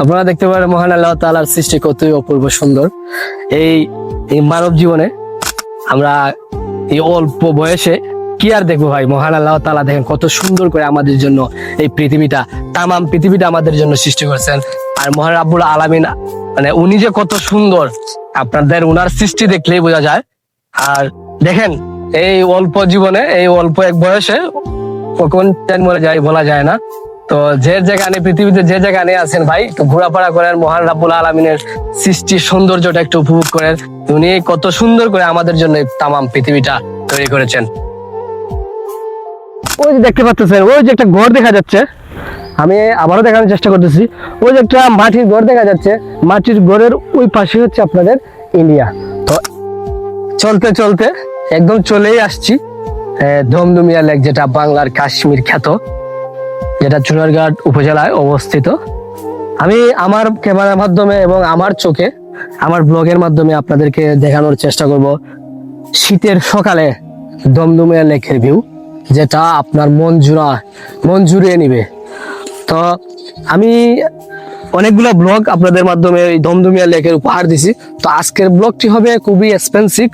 আপনারা দেখতে পারেন মহান আল্লাহ তালার সৃষ্টি কতই অপূর্ব সুন্দর। এই এই মানব জীবনে আমরা এই অল্প বয়সে কি আর দেখব ভাই? মহান আল্লাহ তালা দেখেন কত সুন্দর করে আমাদের জন্য এই পৃথিবীটা, তামাম পৃথিবীটা আমাদের জন্য সৃষ্টি করেছেন। আর মহান আব্বুল আলামিন মানে উনি যে কত সুন্দর, আপনাদের উনার সৃষ্টি দেখলেই বোঝা যায়। আর দেখেন, এই অল্প জীবনে, এই অল্প এক বয়সে কখন মরে যায় বলা যায় না। তো যে যেখানে পৃথিবীতে যে যেখানে আছেন ভাই, একটু ঘোরাফেরা করেন, মহান রাব্বুল আলমিনের সৃষ্টির সৌন্দর্যটা একটু উপভোগ করেন। উনি কত সুন্দর করে আমাদের জন্য তামাম পৃথিবীটা তৈরি করেছেন। ওই যে দেখতে পাচ্ছেন, ওই যে একটা ঘর দেখা যাচ্ছে। আমি আবারও দেখানোর চেষ্টা করতেছি। ওই যে একটা মাটির ঘর দেখা যাচ্ছে। মাটির ঘরের ওই পাশে হচ্ছে আপনাদের ইন্ডিয়া। তো চলতে চলতে একদম চলেই আসছি। ধমধমিয়া লেক যেটা বাংলার কাশ্মীর খ্যাত। যেটা চুনারঘাট উপজেলায় অবস্থিত। আমি আমার ক্যামেরার মাধ্যমে এবং আমার চোখে, আমার ব্লগের মাধ্যমে আপনাদেরকে দেখানোর চেষ্টা করব শীতের সকালে দমদমিয়া লেকের ভিউ, যেটা আপনার মন জুড়া মন জুড়িয়ে নিবে। তো আমি অনেকগুলো ব্লগ আপনাদের মাধ্যমে এই দমদমিয়া লেকের উপহার দিছি। তো আজকের ব্লগটি হবে খুবই এক্সপেন্সিভ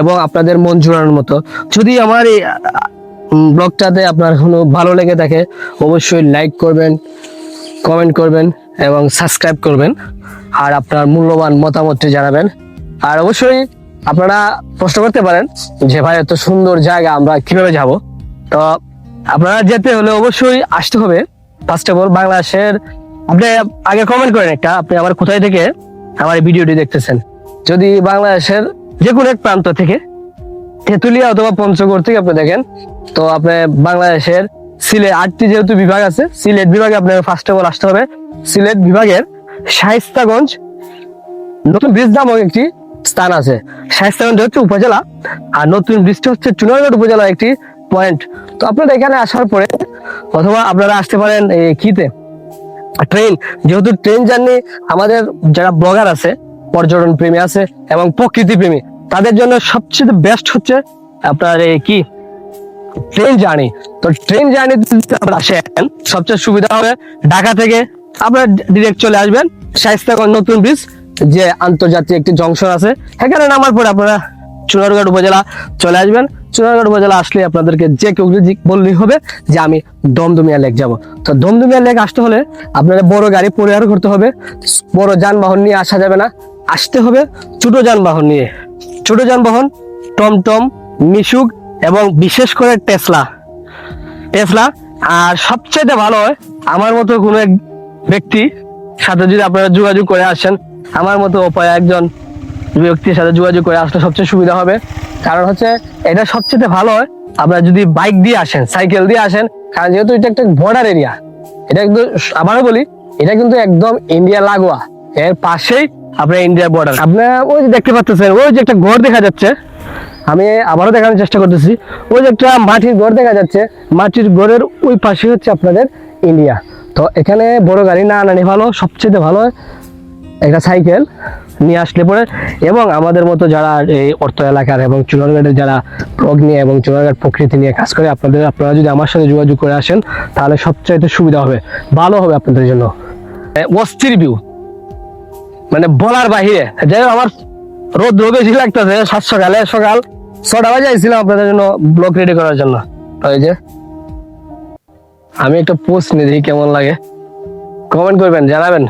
এবং আপনাদের মন জুড়ানোর মতো। যদি আমার ব্লগটাতে আপনার কোনো ভালো লেগে থাকে, অবশ্যই লাইক করবেন কমেন্ট করবেন এবং সাবস্ক্রাইব করবেন আর আপনার মূল্যবান মতামতটি জানাবেন। আর অবশ্যই আপনারা প্রশ্ন করতে পারেন যে, ভাই, এত সুন্দর জায়গা, আমরা কীভাবে যাব? তো আপনারা যেতে হলে অবশ্যই আসতে হবে। ফার্স্ট অফ অল বাংলাদেশের, আপনি আগে কমেন্ট করেন একটা, আপনি আমার কোথায় থেকে আমার ভিডিওটি দেখতেছেন? যদি বাংলাদেশের যে কোনো এক প্রান্ত থেকে, তেঁতুলিয়া অথবা পঞ্চগড় থেকে আপনি দেখেন তো আপনি বাংলাদেশের সিলেট, আটটি যেহেতু বিভাগ আছে, সিলেট বিভাগে আপনার ফার্স্ট অফ অল আসতে হবে। সিলেট বিভাগের শাইস্তাগঞ্জ নতুন ব্রিজ নামক একটি স্থান আছে। শাইস্তাগঞ্জ হচ্ছে উপজেলা, আর নতুন ব্রিজটি হচ্ছে চুনারগড় উপজেলার একটি পয়েন্ট তো আপনারা এখানে আসার পরে অথবা আপনারা আসতে পারেন এই কিতে ট্রেন, যেহেতু ট্রেন জার্নি আমাদের যারা ব্লগার আছে, পর্যটন প্রেমী আছে এবং প্রকৃতি প্রেমী, তাদের জন্য সবচেয়ে বেস্ট হচ্ছে আপনার এই কি? ট্রেন জার্নি তো ট্রেন জার্নি আসেন সবচেয়ে সুবিধা হবে ঢাকা থেকে আপনারা ডিরেক্ট চলে আসবেন শাইস্তাগঞ্জ নতুন ব্রিজ যে আন্তর্জাতিক একটি জংশন আছে। সেখানে নামার পরে আপনারা চুনারগড় উপজেলা চলে আসবেন। চুনারগড় উপজেলা আসলে আপনাদেরকে যে কেউ বললেই হবে যে আমি দমদমিয়া লেক যাব। তো দমদমিয়া লেক আসতে হলে আপনারা বড় গাড়ি পরিহার করতে হবে। বড় যানবাহন নিয়ে আসা যাবে না। আসতে হবে ছোট যানবাহন নিয়ে। ছোট যানবাহন টমটম, মিশুক এবং বিশেষ করে টেসলা। টেসলা, আর সবচেয়ে ভালো হয় আমার মতো কোনো এক ব্যক্তি সাথে যদি আপনারা যোগাযোগ করে আসেন, আমার মতো উপায় একজন ব্যক্তির সাথে যোগাযোগ করে আসলে সবচেয়ে সুবিধা হবে। কারণ হচ্ছে এটা সবচেয়ে ভালো হয়, আপনারা যদি বাইক দিয়ে আসেন, সাইকেল দিয়ে আসেন, কারণ যেহেতু এটা একটা বর্ডার এরিয়া এটা কিন্তু আবারও বলি, এটা কিন্তু একদম ইন্ডিয়া লাগোয়া। এর পাশেই আপনার ইন্ডিয়ার বর্ডার আপনার ওই যে দেখতে পাচ্ছেন, ওই যে একটা ঘর দেখা যাচ্ছে আমি আবারও দেখানোর চেষ্টা করতেছি। ওই যে একটা মাটির ঘর দেখা যাচ্ছে। মাটির ঘরের ওই পাশে হচ্ছে আপনাদের ইন্ডিয়া তো এখানে বড় গাড়ি না আনানি ভালো, সবচেয়ে ভালো একটা সাইকেল নিয়ে আসলে পরে এবং আমাদের মতো যারা এই অর্থ এলাকার এবং চুনারঘাটের যারা ব্লগ নিয়ে এবং চুনারঘাট প্রকৃতি নিয়ে কাজ করে, আপনাদের, আপনারা যদি আমার সাথে যোগাযোগ করে আসেন, তাহলে সবচাইতে সুবিধা হবে, ভালো হবে আপনাদের জন্য। অস্থির ভিউ মানে বলার বাহিরে। যাই হোক, আমার রোদ বেশি লাগতেছে সাত সকালে সকাল ছটা বাজে আইছিলাম আপনাদের জন্য ব্লগ রেডি করার জন্য। এই যে, আমি একটা পোস্ট নিয়ে দেখি কেমন লাগে। কমেন্ট করবেন, জানাবেন।